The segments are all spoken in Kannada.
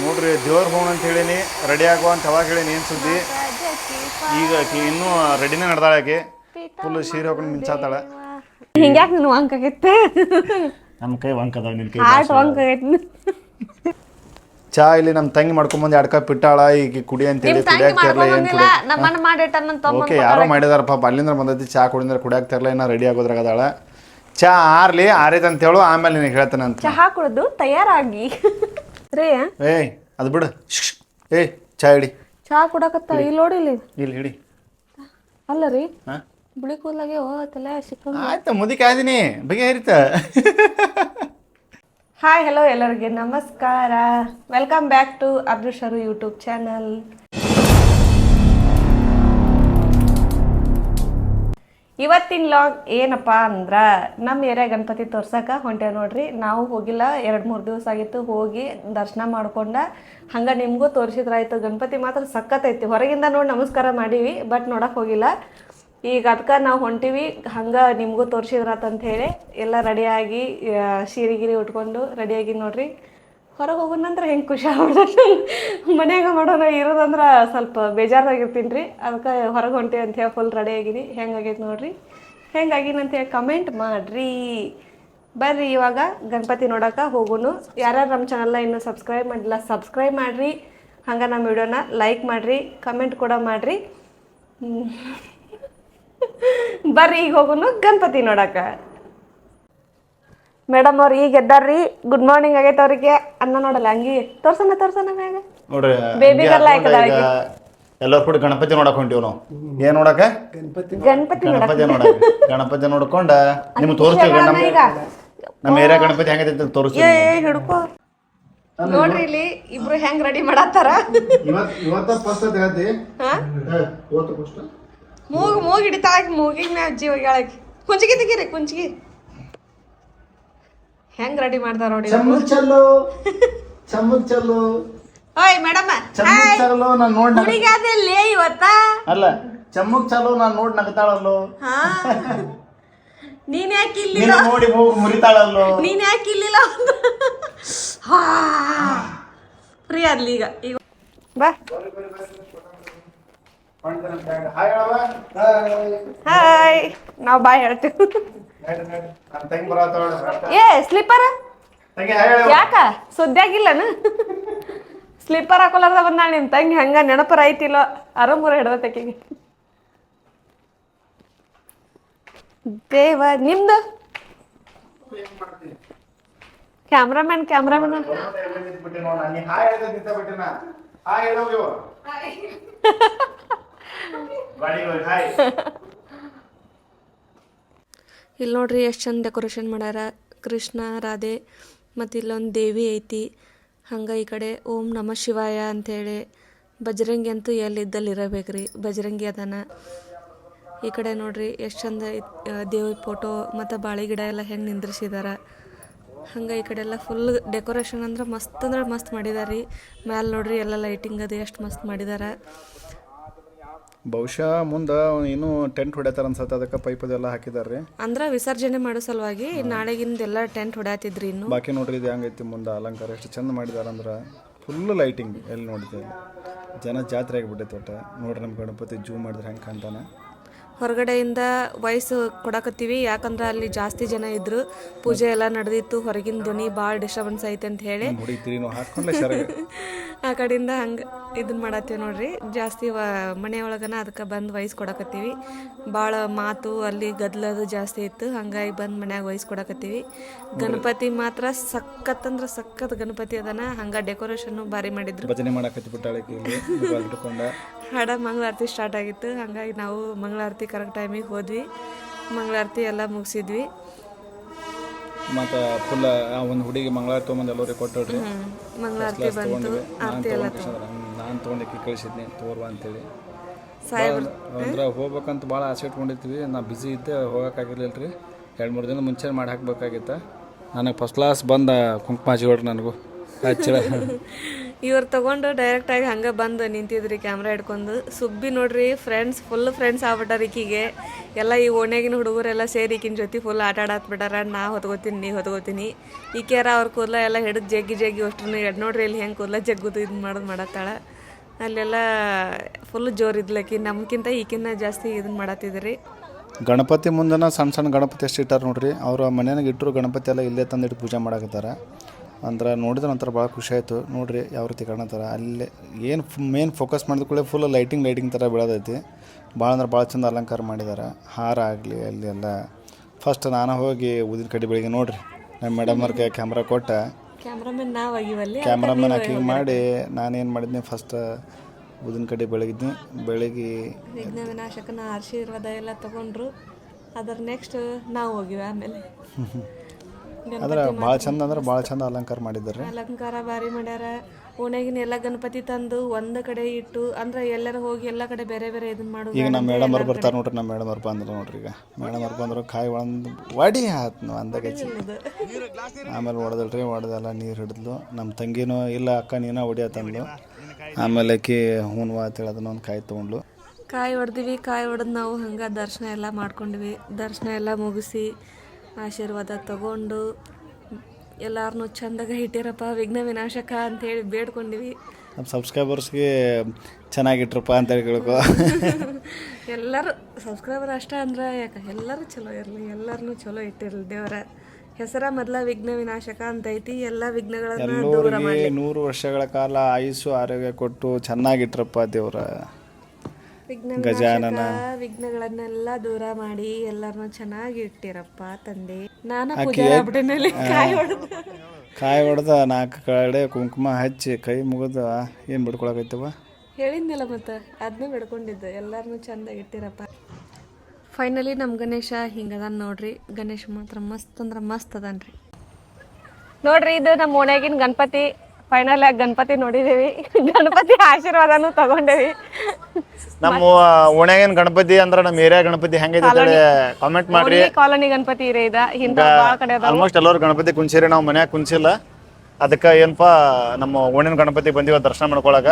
ನೋಡ್ರಿ ದೇವ್ರ ಹೋಗೋಣ ಅಂತ ಹೇಳೀನಿ ರೆಡಿ ಆಗುವ ಅಂತ ಅವಾಗ ಹೇಳೀನಿ ಏನು ಸುದ್ದಿ? ಈಗ ಆಕಿ ಇನ್ನೂ ರೆಡಿನೇ ನಡ್ದಾಳ ಆಕಿ. ಫುಲ್ ಸೀರೆ ಹಾಕೊಂಡು ಮಿಂಚಾತಾಳ. ಹಿಂಗ್ಯಾಕ್ ನೀನು ವಂಕ ಆಗೈತೆ? ನಮ್ಮ ಕೈ ವಂಕ ಅದಾವ ನಿನ್ನ ಕೈ ಆಟ್ ವಂಕ ಆಗೈತೆ ಚಾ ಇಲ್ಲಿ ನಮ್ಮ ತಂಗಿ ಮಾಡ್ಕೊಂಬಂದು ಎರಡು ಕಪ್ ಇಟ್ಟಾಳ ಈಗ ಕುಡಿ ಅಂತ ಹೇಳಿ ಕುಡಿಯಾಕ ತರಲ್ಲ ಏನು ನಮ್ಮನ್ನ ಮಾಡಿಟ್ಟನ್ನ ಓಕೆ ಯಾರೋ ಮಾಡಿದಾರ ಪಾಪ ಅಲ್ಲಿಂದ ಬಂದೈತಿ ಚಾ ಕುಡಿದ್ರೆ ಕುಡಿಯಾಕ ತರಲ್ಲ ಇನ್ನ ರೆಡಿ ಆಗೋದ್ರಾಗ ಅದಾಳ. ಚಾ ಆರ್ಲಿ ಆರೈತೆ ಅಂತ ಹೇಳು ಆಮೇಲೆ ನಿನಗೆ ಹೇಳ್ತಾನೆ ಅಂತ. ಚಹಾ ಕುಡಿದು ತಯಾರಾಗಿ. ರೇ ಏಯ್ ಅದು ಬಿಡು. ಶ್ಶ್. ಏಯ್ ಚಾ ಹಿಡಿ ಚಹಾ ಕುಡಕತ್ತ? ಇಲ್ಲಿ ನೋಡಿ ಇಲ್ಲಿ ಇಲ್ಲಿ ಹಿಡಿ ಅಲ್ಲ ರೀ ಹಾಂ? ಬಿಳಿ ಕೂದಲಾಗೆ ಓ ತಲೆ ಸಿಕ್ಕ ಆಯ್ತು ಮುದಿಕೆ ಆದಿನಿ ಬಗೆಹರಿತ ಹಾಯ್ ಹಲೋ ಎಲ್ಲರಿಗೆ. ನಮಸ್ಕಾರ. ವೆಲ್ಕಮ್ ಬ್ಯಾಕ್ ಟು ಅದೃಶರು ಯೂಟ್ಯೂಬ್ ಚಾನಲ್ ಇವತ್ತಿನ ಲಾಗ್ ಏನಪ್ಪ ಅಂದ್ರ ನಮ್ಮ ಏರಿಯಾ ಗಣಪತಿ ತೋರ್ಸಕ ಹೊಂಟೇವ್ ನೋಡ್ರಿ. ನಾವು ಹೋಗಿಲ್ಲ, ಎರಡು ಮೂರು ದಿವಸ ಆಗಿತ್ತು ಹೋಗಿ ದರ್ಶನ ಮಾಡ್ಕೊಂಡ. ಹಂಗ ನಿಮಗೂ ತೋರಿಸಿದ್ರಾಯ್ತು, ಗಣಪತಿ ಮಾತ್ರ ಸಖತ್ತೈತಿ ಹೊರಗಿಂದ ನೋಡಿ ನಮಸ್ಕಾರ ಮಾಡೀವಿ ಬಟ್ ನೋಡಕ್ ಹೋಗಿಲ್ಲ. ಈಗ ಅದಕ್ಕೆ ನಾವು ಹೊಂಟಿವಿ, ಹಂಗೆ ನಿಮಗೂ ತೋರಿಸಿದ್ರಾತಂತ ಹೇಳಿ. ಎಲ್ಲ ರೆಡಿಯಾಗಿ ಸೀರೆ ಗಿರಿ ಉಟ್ಕೊಂಡು ರೆಡಿಯಾಗಿ ನೋಡ್ರಿ. ಹೊರಗೆ ಹೋಗೋಣ ನಂತರ ಹೆಂಗೆ ಖುಷಿ ಆಗ್ಬಿಡ್ತೈತೆ? ಮನ್ಯಾಗ ಮಾಡೋಣ ಇರೋದಂದ್ರೆ ಸ್ವಲ್ಪ ಬೇಜಾರಾಗಿರ್ತೀನಿ ರೀ ಅದಕ್ಕೆ ಹೊರಗೆ ಹೊಂಟೆ ಅಂತ ಹೇಳಿ ಫುಲ್ ರೆಡಿ ಆಗಿನಿ. ಹೆಂಗಾಗೈತೆ ನೋಡ್ರಿ? ಹೆಂಗೆ ಅಂತ ಹೇಳಿ ಕಮೆಂಟ್ ಮಾಡಿರಿ. ಬರ್ರಿ ಇವಾಗ ಗಣಪತಿ ನೋಡೋಕೆ ಹೋಗುನು. ಯಾರ್ಯಾರು ನಮ್ಮ ಚಾನಲ್ನ ಇನ್ನೂ ಸಬ್ಸ್ಕ್ರೈಬ್ ಮಾಡಿಲ್ಲ ಸಬ್ಸ್ಕ್ರೈಬ್ ಮಾಡಿರಿ. ಹಂಗೆ ನಮ್ಮ ವಿಡಿಯೋನ ಲೈಕ್ ಮಾಡಿರಿ ಕಮೆಂಟ್ ಕೂಡ ಮಾಡಿರಿ. ಬರ್ರಿ ಈಗ ಹೋಗುನು ಗಣಪತಿ ನೋಡಕ. ಮೇಡಮ್ ಅವ್ರು ಈಗ ಎದ್ದಾರ್ರಿ. ಗುಡ್ ಮಾರ್ನಿಂಗ್ ಆಗೈತೆ ಅವ್ರಿಗೆ. ಅನ್ನ ನೋಡಲ್ಲ ಹಂಗಿ ತೋರ್ಸಣ ತೋರ್ಸಣ ಮ್ಯಾಗ. ನೋಡ್ರಿ girl ಈಗ ಎಲ್ಲರೂ ಕೂಡ ಗಣಪತಿ ನೋಡಕ್ ಹೊಂಟಿವ್ ನಾವು. ಏನ್ ನೋಡಕ. ಗಣಪತಿ ಗಣಪತಿ ನೋಡ ಗಣಪತಿ ನೋಡ್ಕೊಂಡ ನಿಮ್ಗೆ ತೋರಿಸ್ತೀವಿ ನಮ್ಮ ನಮ್ಮ ಏರಿಯಾ ಗಣಪತಿ ಹೆಂಗೈತೆ ಅಂತ ತೋರಿಸ್ತೀವಿ ಏ ಹಿಡ್ಕೋ. ನೋಡ್ರಿ ಇಲ್ಲಿ ಇಬ್ರು ಹೆಂಗ್ ರೆಡಿ ಮಾಡತ್ತಾರ? ಇವತ್ತು ಇವತ್ತ ಫಸ್ಟ್ ಅಂತ ಹಾ? ಇವತ್ತು ಫಸ್ಟ್ ಮೂಗ್ ಮೂಗ್ ಹಿಡಿತಾಳಕ್ ಮೂಗಿಗೆ ಮ್ಯಾಗ ಜೀವ ಹೇಳಕ್ ಕುಂಚಿಗೆ ತೆಗೀರಿ ಕುಂಚಿಗೆ. ಹೆಂಗ್ ರೆಡಿ ಮಾಡ್ತಾರ ನೋಡಿ ಚಮ್ಮಕ್ ಚಲ್ಲು. ಚಮ್ಮಕ್ ಚಲ್ಲು. ಓಯ್ ಮೇಡಮ್. ಚಮ್ಮಕ್ ಚಲ್ಲು ನಾನು ನೋಡ್ ಹುಡುಗಾದಲ್ಲಿ ಇವತ್ತ? ಅಲ್ಲ ಚಮ್ಮಕ್ ಚಲ್ಲು ನಾನು ನೋಡ್ ನಗತಾಳಲ್ಲ? ಹಾ. ನೀನ್ ಯಾಕೆ ಇಲ್ಲಿ ನೀನು ನೋಡಿ ಹೋಗಿ ಮುರಿತಾಳಲ್ಲೋ? ನೀನ್ ಯಾಕೆ ಇಲ್ಲಿಲ್ಲ ಹಾ. ಫ್ರೀ ಆದ್ಲಿ ಈಗ. ಈಗ ಬಾ. ಹಾಯ್ ನಾವು ಬಾಯ್ ಹೇಳ್ತೀವಿ. ಏ ಸ್ಲಿಪ್ಪರ್ ಯಾಕ? ಸುದ್ದಿಯಾಗಿಲ್ಲನ? ಸ್ಲಿಪ್ಪರ್ ಹಾಕೊಲಾರ್ದ ಬಂದಾಳ ನಿಮ್ ತಂಗಿ ಹಂಗ ನೆನಪರ ಐತಿಲ್ಲೋ ಅರಮೂರ ಹಿಡ್ದತೆಕಿಗೆ ದೇವ ನಿಮ್ದು? ಕ್ಯಾಮ್ರಾಮನ್ ಕ್ಯಾಮ್ರಾಮನ್ ಇಲ್ಲಿ ನೋಡ್ರಿ ಎಷ್ಟು ಚಂದ ಡೆಕೋರೇಷನ್ ಮಾಡ್ಯಾರ. ಕೃಷ್ಣ, ರಾಧೆ, ಮತ್ತು ಇಲ್ಲೊಂದು ದೇವಿ ಐತಿ. ಹಂಗೆ ಈ ಕಡೆ ಓಂ ನಮ ಶಿವಾಯ ಅಂಥೇಳಿ ಬಜರಂಗಿ ಅಂತೂ ಎಲ್ಲಿದ್ದಲ್ಲಿ ಇರಬೇಕ್ರಿ. ಬಜರಂಗಿ ಅದಾನ. ಈ ಕಡೆ ನೋಡ್ರಿ ಎಷ್ಟು ಚಂದ ದೇವ್ರ ದೇವಿ ಫೋಟೋ ಮತ್ತು ಬಾಳೆ ಗಿಡ ಎಲ್ಲ ಹೆಂಗೆ ನಿಂದ್ರಿಸಿದಾರ. ಹಂಗೆ ಈ ಕಡೆ ಎಲ್ಲ ಫುಲ್ ಡೆಕೋರೇಷನ್ ಅಂದ್ರೆ ಮಸ್ತ್ ಅಂದ್ರೆ ಮಸ್ತ್ ಮಾಡಿದಾರೆ. ರೀ ಮ್ಯಾಲೆ ನೋಡ್ರಿ ಎಲ್ಲ ಲೈಟಿಂಗ್ ಅದು ಎಷ್ಟು ಮಸ್ತ್ ಮಾಡಿದಾರ. ಬಹುಶಃ ಮುಂದ ಇನ್ನೂ ಟೆಂಟ್ ಹೊಡ್ಯಾತಾರ ಅನ್ಸತ್ತೆ ಅದಕ್ಕೆ ಪೈಪ್ ಅದೆಲ್ಲ ಹಾಕಿದಾರೆ ಅಂದ್ರೆ ವಿಸರ್ಜನೆ ಮಾಡೋ ಸಲುವಾಗಿ ನಾಳೆಗಿಂದೆಲ್ಲ ಟೆಂಟ್ ಹೊಡ್ಯಾತಿದ್ರಿ ಇನ್ನು. ಬಾಕಿ ನೋಡ್ರಿ ಇದು ಹೆಂಗೈತಿ ಮುಂದೆ ಅಲಂಕಾರ ಎಷ್ಟು ಚಂದ ಮಾಡಿದಾರಂದ್ರೆ ಫುಲ್ ಲೈಟಿಂಗ್ ಎಲ್ಲಿ ನೋಡಿದ್ದೆ ಜನ ಜಾತ್ರೆ ಆಗಿಬಿಟ್ಟೈತೆ ಒಟ್ಟು. ನೋಡ್ರಿ ನಮ್ಮ ಗಣಪತಿ ಜೂ ಮಾಡಿದ್ರೆ ಹೆಂಗೆ ಕಾಣ್ತಾನೆ. ಹೊರಗಡೆಯಿಂದ ವಯಸ್ಸು ಕೊಡಕತ್ತೀವಿ. ಯಾಕಂದ್ರೆ ಅಲ್ಲಿ ಜಾಸ್ತಿ ಜನ ಇದ್ರು. ಪೂಜೆ ಎಲ್ಲ ನಡೆದಿತ್ತು. ಹೊರಗಿನ ಧ್ವನಿ ಭಾಳ ಡಿಸ್ಟರ್ಬೆನ್ಸ್ ಐತೆ ಅಂತ ಹೇಳಿ. ಆ ಕಡೆಯಿಂದ ಹಂಗೆ ಇದನ್ನ ಮಾಡತ್ತೀವಿ ನೋಡ್ರಿ. ಜಾಸ್ತಿ ಮನೆಯೊಳಗನ ಅದಕ್ಕೆ ಬಂದು ವಯಸ್ಸು ಕೊಡಕತ್ತೀವಿ. ಭಾಳ ಮಾತು ಅಲ್ಲಿ ಗದ್ಲದು ಜಾಸ್ತಿ ಇತ್ತು. ಹಂಗಾಗಿ ಬಂದು ಮನ್ಯಾಗ ವಯಸ್ಸು ಕೊಡಕತ್ತೀವಿ. ಗಣಪತಿ ಮಾತ್ರ ಸಖತ್ ಅಂದ್ರೆ ಸಖತ್ ಗಣಪತಿ ಅದನ್ನ ಹಂಗ ಡೆಕೋರೇಷನ್ ಭಾರಿ ಮಾಡಿದ್ರು. ಹಾಡ ಮಂಗಳಾರತಿ ಸ್ಟಾರ್ಟ್ ಆಗಿತ್ತು. ಹಂಗಾಗಿ ನಾವು ಮಂಗಳಾರತಿ ಕರೆಕ್ಟ್ ಟೈಮಿಗೆ ಹೋದ್ವಿ. ಮಂಗಳಾರತಿ ಎಲ್ಲ ಮುಗಿಸಿದ್ವಿ. ಮತ್ತು ಫುಲ್ ಒಂದು ಹುಡುಗಿ ಮಂಗಳಾರ ತೊಗೊಂಬಂದು ಎಲ್ಲರಿಗೆ ಕೊಟ್ಟೋಡ್ರಿ ಮಂಗಳಾರತಿ ಬಂತು ಆರತಿ ಎಲ್ಲ ನಾನು ತೊಗೊಂಡಕ್ಕೆ ಕಳಿಸಿದ್ನಿ ತೋರ್ವಾ ಅಂತೇಳಿ. ಅಂದ್ರೆ ಹೋಗ್ಬೇಕಂತ ಭಾಳ ಆಸೆ ಇಟ್ಕೊಂಡಿರ್ತೀವಿ. ನಾ ಬಿಸಿ ಇದ್ದೆ ಹೋಗೋಕ್ಕಾಗಿರ್ಲಿಲ್ಲ ರೀ ಎರಡು ಮೂರು ದಿನ ಮುಂಚೆ ಮಾಡಿ ಹಾಕ್ಬೇಕಾಗಿತ್ತು. ನನಗೆ ಫಸ್ಟ್ ಕ್ಲಾಸ್ ಬಂದ ಕುಂಕುಮ ಹಚ್ಕೊಡ್ರಿ ನನಗೂ. ಹಚ್ಚಿಳ ಇವ್ರು ತಗೊಂಡು ಡೈರೆಕ್ಟಾಗಿ ಹಂಗೆ ಬಂದು ನಿಂತಿದ್ರಿ ಕ್ಯಾಮ್ರಾ ಹಿಡ್ಕೊಂಡು. ಸುಬ್ಬಿ ನೋಡ್ರಿ ಫ್ರೆಂಡ್ಸ್ ಫುಲ್ ಫ್ರೆಂಡ್ಸ್ ಆಗ್ಬಿಟ್ಟಾರ ಈಕಿಗೆ. ಎಲ್ಲ ಈ ಓಣ್ಯಾಗಿನ ಹುಡುಗರೆಲ್ಲ ಸೇರಿ ಈಕಿನ ಜೊತೆ ಫುಲ್ ಆಟ ಆಡಾತ್ಬಿಟ್ಟಾರ ನಾ ಹೊತ್ಕೋತೀನಿ, ನೀ ಹೊತ್ಕೋತೀನಿ. ಈಕೆಯಾರ ಅವ್ರ ಕೂದಲ ಎಲ್ಲ ಹಿಡಿದು ಜಗ್ಗಿ ಜಗ್ಗಿ ಅಷ್ಟು ಎಡ್ ನೋಡ್ರಿ, ಇಲ್ಲಿ ಹೆಂಗೆ ಕೂದಲ ಜಗ್ಗುದು ಇದು ಮಾಡೋದು ಮಾಡತ್ತಾಳ. ಅಲ್ಲೆಲ್ಲ ಫುಲ್ ಜೋರು ಇದ್ಲಕ್ಕಿ ನಮ್ಗಿಂತ ಈಕಿನ್ನ ಜಾಸ್ತಿ ಇದನ್ನ ಮಾಡತ್ತಿದ್ರಿ. ಗಣಪತಿ ಮುಂದನ ಸಣ್ಣ ಸಣ್ಣ ಗಣಪತಿ ಎಷ್ಟು ಇಟ್ಟಾರ ನೋಡ್ರಿ. ಅವ್ರ ಮನೆಯಾಗ ಇಟ್ಟರು ಗಣಪತಿ ಎಲ್ಲ ಇಲ್ಲೇ ತಂದಿಟ್ಟು ಪೂಜೆ ಮಾಡಕತ್ತಾರ. ಅಂದ್ರೆ ನೋಡಿದ ನಂತರ ಭಾಳ ಖುಷಿ ಆಯಿತು. ನೋಡ್ರಿ ಯಾವ ರೀತಿ ಕಾಣತ್ತಾರ. ಅಲ್ಲಿ ಏನು ಮೇನ್ ಫೋಕಸ್ ಮಾಡಿದ ಕೂಡಲೇ ಫುಲ್ ಲೈಟಿಂಗ್ ಲೈಟಿಂಗ್ ಥರ ಬೆಳೆದೈತಿ. ಭಾಳ ಅಂದ್ರೆ ಭಾಳ ಚಂದ ಅಲಂಕಾರ ಮಾಡಿದ್ದಾರೆ ಹಾರ ಆಗಲಿ ಅಲ್ಲಿ ಎಲ್ಲ. ಫಸ್ಟ್ ನಾನು ಹೋಗಿ ಊದಿನ ಕಡೆ ಬೆಳಿಗ್ಗೆ ನೋಡ್ರಿ. ನಮ್ಮ ಮೇಡಮ್ ಅವ್ರಿಗೆ ಕ್ಯಾಮ್ರಾ ಕೊಟ್ಟ. ಕ್ಯಾಮ್ರಾಮನ್ ಹಾಕಿ ಮಾಡಿ ನಾನೇನು ಮಾಡಿದ್ನಿ ಫಸ್ಟ್ ಊದಿನ ಕಡೆ ಬೆಳಗಿದ್ನಿ. ಬೆಳಗ್ಗೆ ವಿಘ್ನ ವಿನಾಶಕನ ಆಶೀರ್ವಾದ ಎಲ್ಲ ತಗೊಂಡ್ರು. ಅದರ ನೆಕ್ಸ್ಟ್ ನಾವು ಹೋಗಿವಿ ಆಮೇಲೆ. ಅಂದ್ರೆ ಭಾಳ ಚಂದ ಅಂದ್ರೆ ಭಾಳ ಚಂದ ಅಲಂಕಾರ ಮಾಡಿದ್ದಾರೆ. ಅಲಂಕಾರ ಭಾರಿ ಮಾಡ್ಯಾರ. ಓಣ್ಯಾಗಿನ ಎಲ್ಲ ಗಣಪತಿ ತಂದು ಒಂದ ಕಡೆ ಇಟ್ಟು ಅಂದ್ರೆ ಎಲ್ಲರೂ ಹೋಗಿ ಎಲ್ಲ ಕಡೆ ಬೇರೆ ಬೇರೆ ಇದನ್ನ ಮಾಡೋದು ಈಗ ನಮ್ಮ ಮೇಡಮ್ ಅವ್ರು ಬರ್ತಾರೆ ನೋಡ್ರಿ ನಮ್ಮ ಮೇಡಮ್ ಅವ್ರು ಬಂದ್ರು ನೋಡ್ರಿ ಈಗ. ಮೇಡಮ್ ಅವ್ರು ಬಂದ್ರು ಕಾಯಿ ಒಂದು ವಡಿ ಅಂದ ಅಂದಾಗ ಆಮೇಲೆ ಹೊಡೆದಲ್ರಿ ಹೊಡೆದೆಲ್ಲ ನೀರು ಹಿಡಿದ್ಲು. ನಮ್ಮ ತಂಗಿನೂ ಇಲ್ಲ ಅಕ್ಕ ನೀನ ಹೊಡಿಯತ್ತಂದ್ಲು ಆಮೇಲೆ ಆಕಿ ಹೂನ್ವಾ ಅಂತ ಅದನ್ನ ಒಂದು ಕಾಯಿ ತೊಗೊಂಡ್ಲು. ಕಾಯಿ ಹೊಡೆದಿವಿ ಕಾಯಿ ಹೊಡೆದ್ ನಾವು ಹಂಗೆ ದರ್ಶನ ಎಲ್ಲ ಮಾಡ್ಕೊಂಡ್ವಿ. ದರ್ಶನ ಎಲ್ಲ ಮುಗಿಸಿ ಆಶೀರ್ವಾದ ತಗೊಂಡು ಎಲ್ಲಾರನ್ನೂ ಚಂದಾಗ ಇಟ್ಟಿರಪ್ಪ ವಿಘ್ನ ವಿನಾಶಕ ಅಂತೇಳಿ ಬೇಡ್ಕೊಂಡಿವಿ. ನಮ್ಮ ಸಬ್ಸ್ಕ್ರೈಬರ್ಸ್ಗೆ ಚೆನ್ನಾಗಿಟ್ರಪ್ಪ ಅಂತ ಹೇಳ್ಕೊ ಎಲ್ಲರೂ ಸಬ್ಸ್ಕ್ರೈಬರ್ ಅಷ್ಟೇ ಅಂದ್ರೆ ಯಾಕೆ? ಎಲ್ಲರೂ ಚಲೋ ಇರಲಿ ಎಲ್ಲರನ್ನೂ ಚಲೋ ಇಟ್ಟಿರಲಿ ದೇವರ. ಹೆಸರ ಮೊದಲ ವಿಘ್ನ ವಿನಾಶಕ ಅಂತ ಐತಿ ಎಲ್ಲ ವಿಘ್ನಗಳನ್ನ ದೂರ ಎಲ್ಲರಿಗೆ ನೂರು ವರ್ಷಗಳ ಕಾಲ ಆಯುಸ್ಸು ಆರೋಗ್ಯ ಕೊಟ್ಟು ಚೆನ್ನಾಗಿಟ್ರಪ್ಪ ದೇವ್ರ. ವಿಘ್ನ ಗಜಾನನ. ವಿಘ್ನಗಳನ್ನೆಲ್ಲ ದೂರ ಮಾಡಿ ಎಲ್ಲರನ್ನೂ ಚೆನ್ನಾಗಿ ಇಟ್ಟಿರಪ್ಪ ತಂದೆ. ನಾನು ಪೂಜೆ ಆಗ್ಬಿಟ್ಟಿನಲ್ಲಿ ಕಾಯಿ ಹೊಡೆದು ಕಾಯಿ ಹೊಡೆದ ನಾಲ್ಕು ಕಡೆ ಕುಂಕುಮ ಹಚ್ಚಿ ಕೈ ಮುಗಿದ ಏನು ಬಿಡ್ಕೊಳಕೈತವ ಹೇಳಿದ್ನಲ್ಲ ಮತ್ತ ಅದನ್ನ ಬಿಡ್ಕೊಂಡಿದ್ದ. ಎಲ್ಲರನ್ನೂ ಚಂದ ಇಟ್ಟಿರಪ್ಪ. ಫೈನಲಿ ನಮ್ ಗಣೇಶ ಹಿಂಗದ ನೋಡ್ರಿ. ಗಣೇಶ ಮಾತ್ರ ಮಸ್ತ್ ಅಂದ್ರ ಮಸ್ತ್ ಅದನ್ರಿ. ನೋಡ್ರಿ ಇದು ನಮ್ಮ ಓಣ್ಯಾಗಿನ ಗಣಪತಿ. ಫೈನಲ್ ಆಗಿ ಗಣಪತಿ ನೋಡಿದೀವಿ. ಗಣಪತಿ ಆಶೀರ್ವಾದನು ತಗೊಂಡೇವಿ. ನಮ್ಮ ಓಣ್ಯಾಗಿನ ಗಣಪತಿ ಅಂದ್ರ ನಮ್ಮ ಏರಿಯಾ ಗಣಪತಿ ಹೆಂಗೈತೆ ಅಂತೇಳಿ ಕಾಮೆಂಟ್ ಮಾಡ್ರಿ. ಕಾಲೋನಿ ಗಣಪತಿ ಇರೇ ಇದ. ಹಿಂದ ಭಾಳ ಕಡೆ ಅದಾವ. ಆಲ್ಮೋಸ್ಟ್ ಎಲ್ಲರೂ ಗಣಪತಿ ಕುಂಸಿರಿ ನಾವು ಮನ್ಯಾಗ ಕುಂಸಿಲ್ಲ ಅದಕ್ಕೆ ಏನಪ್ಪಾ ನಮ್ಮ ಓಣಿನ ಗಣಪತಿ ಬಂದಿವ ದರ್ಶನ ಮಾಡ್ಕೊಳಕ.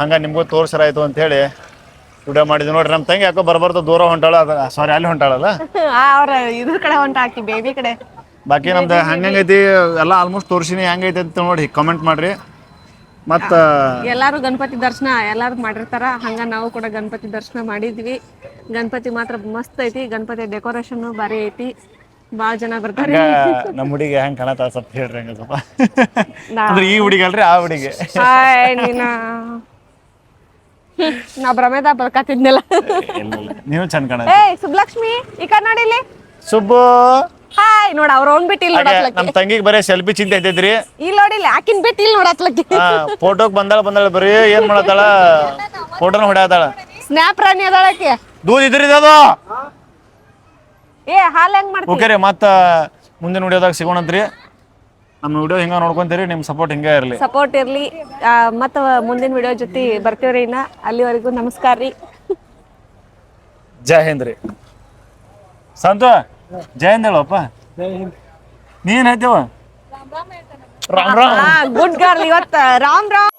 ಹಂಗ ನಿಮ್ಗೂ ತೋರ್ಸರಾಯ್ತು ಅಂತ ಹೇಳಿ ವಿಡಿಯೋ ಮಾಡಿದ್ವಿ. ನೋಡ್ರಿ ನಮ್ಮ ತಂಗಿ ಯಾಕೋ ಬರ್ಬಾರ್ದು ದೂರ ಹೊಂಟಾಳ. ಸಾರಿ ಅಲ್ಲಿ ಹೊಂಟಾಳಲ್ಲ. ಅವ್ರ ಇದ್ರ ಕಡೆ ಹೊಂಟಾಕಿ ಬೇಬಿ ಕಡೆ. ಬಾಕಿ ನಮ್ದು ಹಂಗೈತಿ ಎಲ್ಲ ಆಲ್ಮೋಸ್ಟ್ ತೋರಿಸಿನಿ ಹೆಂಗೈತಿ ಅಂತ ನೋಡಿ ಕಮೆಂಟ್ ಮಾಡ್ರಿ. ಮತ್ತ ಎಲ್ಲಾರು ಗಣಪತಿ ದರ್ಶನ ಎಲ್ಲಾರು ಮಾಡಿರ್ತಾರ ಹಂಗ ನಾವು ಕೂಡ ಗಣಪತಿ ದರ್ಶನ ಮಾಡಿದ್ವಿ. ಗಣಪತಿ ಮಾತ್ರ ಮಸ್ತ್ ಐತಿ ಗಣಪತಿ ಡೆಕೋರೇಷನ್ ಬಾರಿ ಐತಿ. ಬಾಳ ಜನ ಬರ್ತಾರೆ. ನಮ್ಮ ಹುಡುಗಿ ಹೆಂಗ್ ಕಾಣತ್ತ ಸ್ವಲ್ಪ ಹೇಳ್ರಿ ಹಂಗ ಸ್ವಲ್ಪ. ಅಂದ್ರೆ ಈ ಹುಡುಗಿ ಅಲ್ರಿ ಆ ಹುಡುಗಿ. ನಾ ಭ್ರಮೆದ ಬರ್ಕಾತಿದ್ನಲ್ಲ. ನೀವು ಚಂದ ಕಾಣ ಏಯ್ ಸುಬ್ಲಕ್ಷ್ಮಿ ಈ ಕನ್ನಡ ಇಲ್ಲಿ. ಸುಬ್ಬು. ಹಾಯ್ ನೋಡ ಅವ್ರ ಅವ್ನ್ ಬಿಟ್ಟು ಇಲ್ಲಿ ನೋಡತ್ಲಕ್ಕಿ ನಮ್ಮ ತಂಗಿಗೆ ಬರೀ ಸೆಲ್ಫಿ ಚಿಂತೆ ಐತೈತ್ರಿ ಇಲ್ಲಿ ನೋಡಿಲ್ಲ ಆಕಿನ್ ಬಿಟ್ಟು ಇಲ್ಲಿ ನೋಡತ್ಲಕ್ಕಿ ಫೋಟೋಕ್ ಬಂದಾಳ ಬಂದಾಳ ಬರೀ ಏನ್ ಮಾಡತ್ತಾಳ? ಫೋಟೋನ ಹೊಡ್ಯಾತಾಳ ಸ್ನ್ಯಾಪ್ ರಾಣಿ ಅದಾಳಕಿ ದೂದ್ ಇದ್ರಿ ಅದು. ಏ ಹಾಲ್ ಹೆಂಗ್ ಮಾಡ್ತಿ? ಓಕೆ ರೀ ಮತ್ತ ಮುಂದಿನ ವಿಡಿಯೋದಾಗ ಸಿಗೋಣಂತ್ರಿ. ನಮ್ಮ ವಿಡಿಯೋ ಹಿಂಗ ನೋಡ್ಕೊಂತೀರಿ ನಿಮ್ ಸಪೋರ್ಟ್ ಹಿಂಗ ಇರ್ಲಿ. ಸಪೋರ್ಟ್ ಇರ್ಲಿ. ಆ, ಮತ್ತ ಮುಂದಿನ ವಿಡಿಯೋ ಜೊತೆ ಬರ್ತೀವ್ರಿ ಇನ್ನ. ಅಲ್ಲಿವರೆಗೂ ನಮಸ್ಕಾರ ರೀ. ಜೈ ಹಿಂದ್ ರೀ. ಸಂತು. ಜೈ ಹಿಂದ್ ಹೇಳಪ್ಪ ನೀನ್ ಹೇಳ್ತೇವ? ರಾಮ್ ರಾಮ್. ಗುಡ್ ಗರ್ಲ್ ಇವತ್ತ. ರಾಮ್ ರಾಮ್.